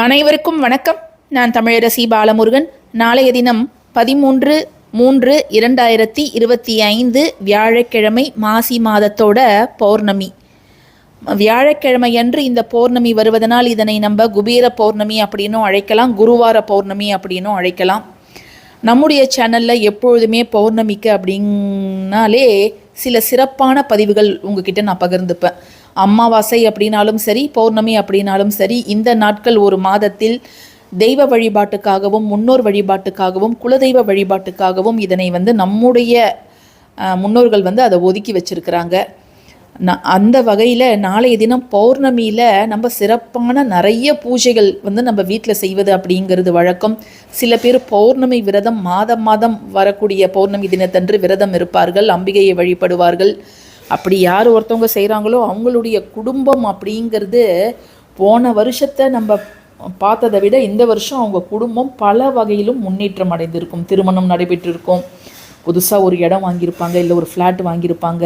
அனைவருக்கும் வணக்கம். நான் தமிழரசி பாலமுருகன். நாளைய தினம் பதிமூன்று மூன்று இரண்டாயிரத்தி இருபத்தி ஐந்து வியாழக்கிழமை மாசி மாதத்தோட பௌர்ணமி. வியாழக்கிழமை அன்று இந்த பௌர்ணமி வருவதனால் இதனை நம்ம குபீர பௌர்ணமி அப்படின்னும் அழைக்கலாம் குருவார பௌர்ணமி அப்படின்னும் அழைக்கலாம். நம்முடைய சேனலில் எப்பொழுதுமே பௌர்ணமிக்கு அப்படின்னாலே சில சிறப்பான பதிவுகள் உங்ககிட்ட நான் பகிர்ந்துப்பேன். அமாவாசை அப்படின்னாலும் சரி பௌர்ணமி அப்படின்னாலும் சரி இந்த நாட்கள் ஒரு மாதத்தில் தெய்வ வழிபாட்டுக்காகவும் முன்னோர் வழிபாட்டுக்காகவும் குலதெய்வ வழிபாட்டுக்காகவும் இதனை வந்து நம்முடைய முன்னோர்கள் வந்து அதை ஒதுக்கி வச்சிருக்கிறாங்க. அந்த வகையில் நாளைய தினம் பௌர்ணமியில் நம்ம சிறப்பான நிறைய பூஜைகள் வந்து நம்ம வீட்டில் செய்வது அப்படிங்கிறது வழக்கம். சில பேர் பௌர்ணமி விரதம் மாதம் மாதம் வரக்கூடிய பௌர்ணமி தினத்தன்று விரதம் இருப்பார்கள் அம்பிகையை வழிபடுவார்கள். அப்படி யார் ஒருத்தவங்க செய்கிறாங்களோ அவங்களுடைய குடும்பம் அப்படிங்கிறது போன வருஷத்தை நம்ம பார்த்ததை விட இந்த வருஷம் அவங்க குடும்பம் பல வகையிலும் முன்னேற்றம் அடைந்திருக்கும். திருமணம் நடைபெற்றிருக்கும். புதுசாக ஒரு இடம் வாங்கியிருப்பாங்க இல்லை ஒரு ஃப்ளாட் வாங்கியிருப்பாங்க.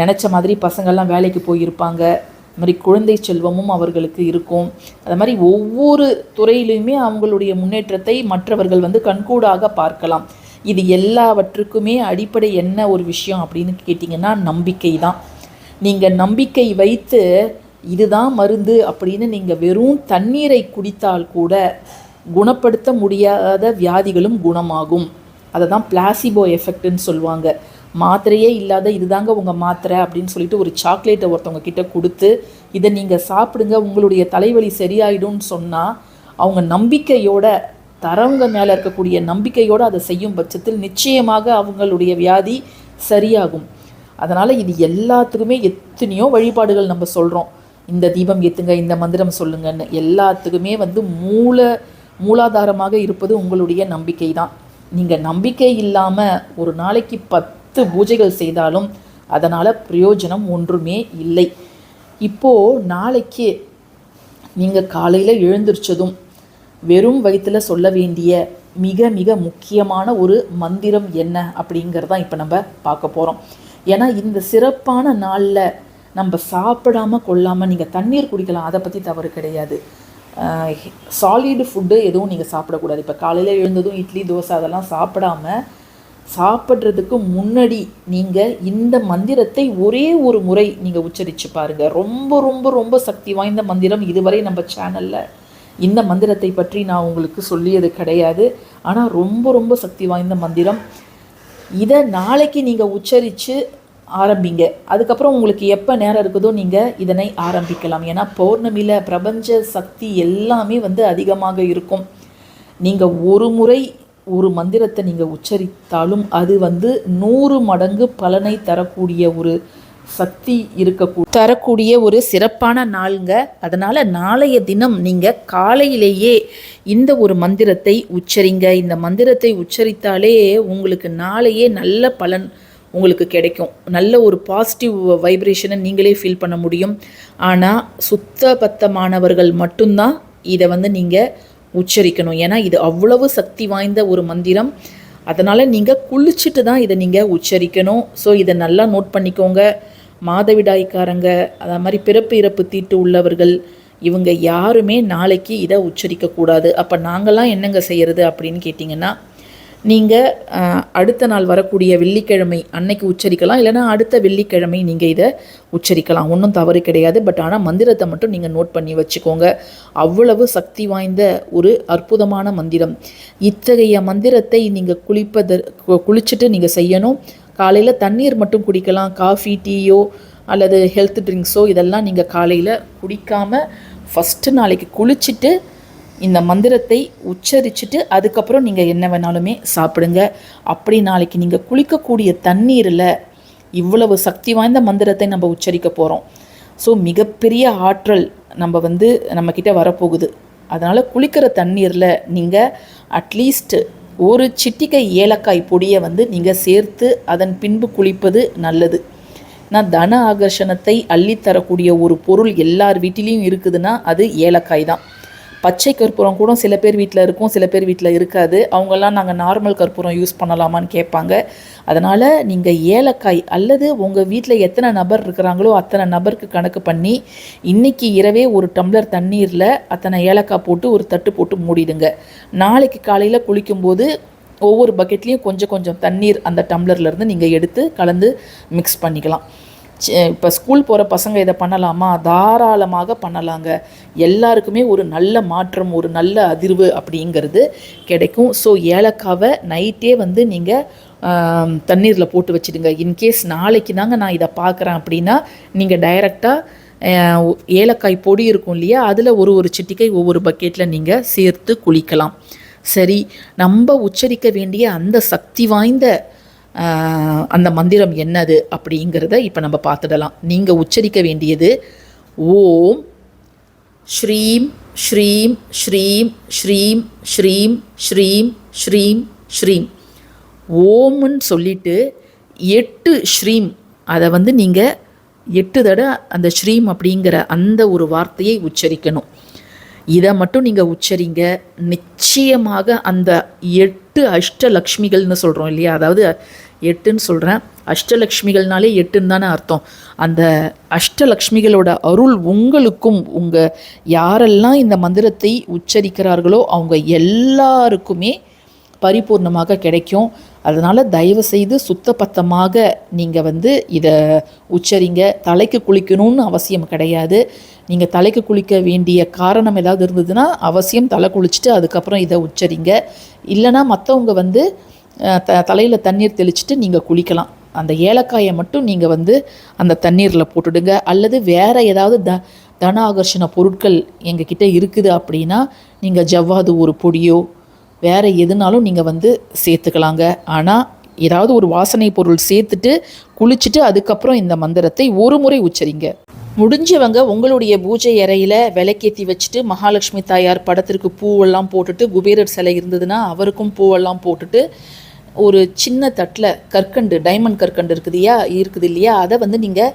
நினச்ச மாதிரி பசங்கள்லாம் வேலைக்கு போயிருப்பாங்க. அது மாதிரி குழந்தை செல்வமும் அவர்களுக்கு இருக்கும். அது மாதிரி ஒவ்வொரு துறையிலையுமே அவங்களுடைய முன்னேற்றத்தை மற்றவர்கள் வந்து கண்கூடாக பார்க்கலாம். இது எல்லாவற்றுக்குமே அடிப்படை என்ன ஒரு விஷயம் அப்படின்னு கேட்டிங்கன்னா நம்பிக்கை தான் நீங்கள் நம்பிக்கை வைத்து இதுதான் மருந்து அப்படின்னு நீங்கள் வெறும் தண்ணீரை குடித்தால் கூட குணப்படுத்த முடியாத வியாதிகளும் குணமாகும். அதை தான் பிளாசிபோ எஃபெக்ட்னு சொல்லுவாங்க. மாத்திரையே இல்லாத இதுதாங்க உங்கள் மாத்திரை அப்படின்னு சொல்லிட்டு ஒரு சாக்லேட்டை ஒருத்தவங்க கிட்ட கொடுத்து இதை நீங்கள் சாப்பிடுங்க உங்களுடைய தலைவலி சரியாயிடும்னு சொன்னால் அவங்க நம்பிக்கையோட தரவங்க மேலே இருக்கக்கூடிய நம்பிக்கையோடு அதை செய்யும் பட்சத்தில் நிச்சயமாக அவங்களுடைய வியாதி சரியாகும். அதனால் இது எல்லாத்துக்குமே எத்தனையோ வழிபாடுகள் நம்ம சொல்கிறோம் இந்த தீபம் ஏற்றுங்க இந்த மந்திரம் சொல்லுங்கன்னு எல்லாத்துக்குமே வந்து மூல மூலாதாரமாக இருப்பது உங்களுடைய நம்பிக்கை தான் நீங்கள் நம்பிக்கை இல்லாமல் ஒரு நாளைக்கு பத்து பூஜைகள் செய்தாலும் அதனால் பிரயோஜனம் ஒன்றுமே இல்லை. இப்போது நாளைக்கு நீங்கள் காலையில் எழுந்திரிச்சதும் வெறும் வயிற்றுல சொல்ல வேண்டிய மிக மிக முக்கியமான ஒரு மந்திரம் என்ன அப்படிங்கிறதான் இப்போ நம்ம பார்க்க போகிறோம் ஏன்னா இந்த சிறப்பான நாளில் நம்ம சாப்பிடாம கொள்ளாமல் நீங்கள் தண்ணீர் குடிக்கலாம் அதை பற்றி தவறு கிடையாது. சாலிடு ஃபுட்டு எதுவும் நீங்கள் சாப்பிடக்கூடாது. இப்போ காலையில் எழுந்ததும் இட்லி தோசை அதெல்லாம் சாப்பிடாம சாப்பிட்றதுக்கு முன்னாடி நீங்கள் இந்த மந்திரத்தை ஒரே ஒரு முறை நீங்கள் உச்சரித்து பாருங்கள் ரொம்ப ரொம்ப ரொம்ப சக்தி வாய்ந்த மந்திரம் இதுவரை நம்ம சேனலில் இந்த மந்திரத்தை பற்றி நான் உங்களுக்கு சொல்லியது கிடையாது. ஆனால் ரொம்ப ரொம்ப சக்தி வாய்ந்த மந்திரம். இதை நாளைக்கு நீங்கள் உச்சரித்து ஆரம்பிங்க. அதுக்கப்புறம் உங்களுக்கு எப்போ நேரம் இருக்குதோ நீங்கள் இதனை ஆரம்பிக்கலாம். ஏன்னா பௌர்ணமியில் பிரபஞ்ச சக்தி எல்லாமே வந்து அதிகமாக இருக்கும். நீங்கள் ஒரு முறை ஒரு மந்திரத்தை நீங்கள் உச்சரித்தாலும் அது வந்து நூறு மடங்கு பலனை தரக்கூடிய ஒரு சக்தி இருக்கக்கூடிய தரக்கூடிய ஒரு சிறப்பான நாளுங்க. அதனால் நாளைய தினம் நீங்கள் காலையிலேயே இந்த ஒரு மந்திரத்தை உச்சரிங்க. இந்த மந்திரத்தை உச்சரித்தாலே உங்களுக்கு நாளையே நல்ல பலன் உங்களுக்கு கிடைக்கும். நல்ல ஒரு பாசிட்டிவ் வைப்ரேஷனை நீங்களே ஃபீல் பண்ண முடியும். ஆனால் சுத்த பத்தமானவர்கள் மட்டும்தான் இதை வந்து நீங்கள் உச்சரிக்கணும். ஏன்னா இது அவ்வளவு சக்தி வாய்ந்த ஒரு மந்திரம். அதனால் நீங்கள் குளிச்சுட்டு தான் இதை நீங்கள் உச்சரிக்கணும். ஸோ இதை நல்லா நோட் பண்ணிக்கோங்க. மாதவிடாய்க்காரங்க அதே மாதிரி பிறப்பு இறப்பு தீட்டு உள்ளவர்கள் இவங்க யாருமே நாளைக்கு இதை உச்சரிக்கக்கூடாது அப்போ நாங்களாம் என்னங்க செய்கிறது அப்படின்னு கேட்டிங்கன்னா நீங்கள் அடுத்த நாள் வரக்கூடிய வெள்ளிக்கிழமை அன்னைக்கு உச்சரிக்கலாம் இல்லைன்னா அடுத்த வெள்ளிக்கிழமை நீங்கள் இதை உச்சரிக்கலாம். ஒன்றும் தவறு கிடையாது. பட் ஆனால் மந்திரத்தை மட்டும் நீங்கள் நோட் பண்ணி வச்சுக்கோங்க. அவ்வளவு சக்தி வாய்ந்த ஒரு அற்புதமான மந்திரம். இத்தகைய மந்திரத்தை நீங்கள் குளிப்பத கு- குளிச்சுட்டு நீங்கள் செய்யணும். காலையில் தண்ணீர் மட்டும் குடிக்கலாம். காஃபி டீயோ அல்லது ஹெல்த் ட்ரிங்க்ஸோ இதெல்லாம் நீங்கள் காலையில் குடிக்காமல் ஃபஸ்ட்டு நாளைக்கு குளிச்சுட்டு இந்த மந்திரத்தை உச்சரிச்சுட்டு அதுக்கப்புறம் நீங்கள் என்ன வேணாலுமே சாப்பிடுங்க. அப்படி நாளைக்கு நீங்கள் குளிக்கக்கூடிய தண்ணீரில் இவ்வளவு சக்தி வாய்ந்த மந்திரத்தை நம்ம உச்சரிக்க போகிறோம் ஸோ மிகப்பெரிய ஆற்றல் நம்ம வந்து நம்மக்கிட்ட வரப்போகுது. அதனால் குளிக்கிற தண்ணீரில் நீங்கள் அட்லீஸ்ட்டு ஒரு சிட்டிகை ஏலக்காய் பொடியை வந்து நீங்கள் சேர்த்து அதன் பின்பு குளிப்பது நல்லது. நான் தன ஆகர்ஷணத்தை அள்ளித்தரக்கூடிய ஒரு பொருள் எல்லார் வீட்டிலையும் இருக்குதுன்னா அது ஏலக்காய் தான். பச்சை கற்பூரம் கூட சில பேர் வீட்டில் இருக்கும் சில பேர் வீட்டில் இருக்காது. அவங்கெல்லாம் நாங்கள் நார்மல் கற்பூரம் யூஸ் பண்ணலாமான்னு கேட்பாங்க. அதனால் நீங்கள் ஏலக்காய் அல்லது உங்கள் வீட்டில் எத்தனை நபர் இருக்கிறாங்களோ அத்தனை நபருக்கு கணக்கு பண்ணி இன்றைக்கி இரவே ஒரு டம்ளர் தண்ணீரில் அத்தனை ஏலக்காய் போட்டு ஒரு தட்டு போட்டு மூடிடுங்க. நாளைக்கு காலையில் குளிக்கும்போது ஒவ்வொரு பக்கெட்லேயும் கொஞ்சம் கொஞ்சம் தண்ணீர் அந்த டம்ளர்லேருந்து நீங்கள் எடுத்து கலந்து மிக்ஸ் பண்ணிக்கலாம். இப்போ ஸ்கூல் போகிற பசங்க இதை பண்ணலாமா? தாராளமாக பண்ணலாங்க. எல்லாருக்குமே ஒரு நல்ல மாற்றம் ஒரு நல்ல அதிர்வு அப்படிங்கிறது கிடைக்கும். ஸோ ஏலக்காவை நைட்டே வந்து நீங்கள் தண்ணீரில் போட்டு வச்சுடுங்க. இன்கேஸ் நாளைக்கு தாங்க நான் இதை பார்க்குறேன் அப்படின்னா நீங்கள் டைரெக்டாக ஏலக்காய் பொடி இருக்கும் இல்லையா? அதில் ஒரு ஒரு சிட்டிக்கை ஒவ்வொரு பக்கெட்டில் நீங்கள் சேர்த்து குளிக்கலாம். சரி நம்ம உச்சரிக்க வேண்டிய அந்த சக்தி வாய்ந்த அந்த மந்திரம் என்னது அப்படிங்கிறத இப்போ நம்ம பார்த்துடலாம். நீங்கள் உச்சரிக்க வேண்டியது ஓம் ஸ்ரீம் ஸ்ரீம் ஸ்ரீம் ஸ்ரீம் ஸ்ரீம் ஸ்ரீம் ஸ்ரீம் ஸ்ரீம். ஓம்னு சொல்லிட்டு எட்டு ஸ்ரீம். அதை வந்து நீங்கள் எட்டு தடவை அந்த ஸ்ரீம் அப்படிங்கிற அந்த ஒரு வார்த்தையை உச்சரிக்கணும். இதை மட்டும் நீங்கள் உச்சரிங்க. நிச்சயமாக அந்த எட்டு அஷ்டலக்ஷ்மிகள்னு சொல்கிறோம் இல்லையா? அதாவது எட்டுன்னு சொல்கிறேன் அஷ்டலக்ஷ்மிகள்னாலே எட்டுன்னு தானே அர்த்தம். அந்த அஷ்டலக்ஷ்மிகளோட அருள் உங்களுக்கும் உங்கள் யாரெல்லாம் இந்த மந்திரத்தை உச்சரிக்கிறார்களோ அவங்க எல்லாருக்குமே பரிபூர்ணமாக கிடைக்கும். அதனால் தயவு செய்து சுத்தபத்தமாக நீங்கள் வந்து இதை உச்சரிங்க. தலைக்கு குளிக்கணும்னு அவசியம் கிடையாது. நீங்கள் தலைக்கு குளிக்க வேண்டிய காரணம் ஏதாவது இருந்ததுன்னா அவசியம் தலை குளிச்சுட்டு அதுக்கப்புறம் இதை உச்சரிங்க. இல்லைன்னா மற்றவங்க வந்து த தலையில் தண்ணீர் தெளிச்சுட்டு நீங்கள் குளிக்கலாம். அந்த ஏலக்காயை மட்டும் நீங்கள் வந்து அந்த தண்ணீரில் போட்டுடுங்க. அல்லது வேறு ஏதாவது த தன ஆகர்ஷண பொருட்கள் எங்ககிட்ட இருக்குது அப்படின்னா நீங்கள் ஜவ்வாது ஒரு பொடியோ வேறு எதுனாலும் நீங்கள் வந்து சேர்த்துக்கலாங்க. ஆனால் ஏதாவது ஒரு வாசனை பொருள் சேர்த்துட்டு குளிச்சுட்டு அதுக்கப்புறம் இந்த மந்திரத்தை ஒரு முறை உச்சரிங்க. முடிஞ்சவங்க உங்களுடைய பூஜை அறையில் விளக்கேற்றி வச்சுட்டு மகாலட்சுமி தாயார் படத்திற்கு பூவெல்லாம் போட்டுட்டு குபேரர் சிலை இருந்ததுன்னா அவருக்கும் பூவெல்லாம் போட்டுட்டு ஒரு சின்ன தட்டில் கற்கண்டு டைமண்ட் கற்கண்டு இருக்குதுயா இருக்குது இல்லையா? அதை வந்து நீங்கள்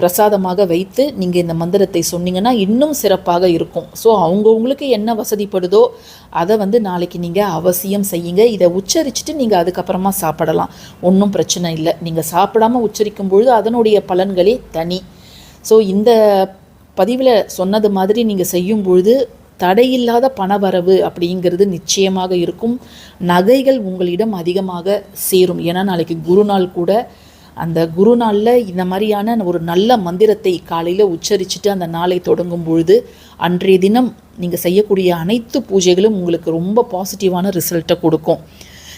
பிரசாதமாக வைத்து நீங்கள் இந்த மந்திரத்தை சொன்னீங்கன்னா இன்னும் சிறப்பாக இருக்கும். ஸோ அவங்கவுங்களுக்கு என்ன வசதிப்படுதோ அதை வந்து நாளைக்கு நீங்கள் அவசியம் செய்யுங்க. இதை உச்சரிச்சுட்டு நீங்கள் அதுக்கப்புறமா சாப்பிடலாம். ஒன்றும் பிரச்சனை இல்லை. நீங்கள் சாப்பிடாம உச்சரிக்கும் பொழுது அதனுடைய பலன்களே தனி. ஸோ இந்த பதிவில் சொன்னது மாதிரி நீங்கள் செய்யும் பொழுது தடையில்லாத பணவரவு அப்படிங்கிறது நிச்சயமாக இருக்கும். நகைகள் உங்களிடம் அதிகமாக சேரும். ஏன்னா நாளைக்கு குருநாள் கூட அந்த குருநாளில் இந்த மாதிரியான ஒரு நல்ல மந்திரத்தை காலையில் உச்சரிச்சுட்டு அந்த நாளை தொடங்கும் பொழுது அன்றைய தினம் நீங்கள் செய்யக்கூடிய அனைத்து பூஜைகளும் உங்களுக்கு ரொம்ப பாசிட்டிவான ரிசல்ட்டை கொடுக்கும்.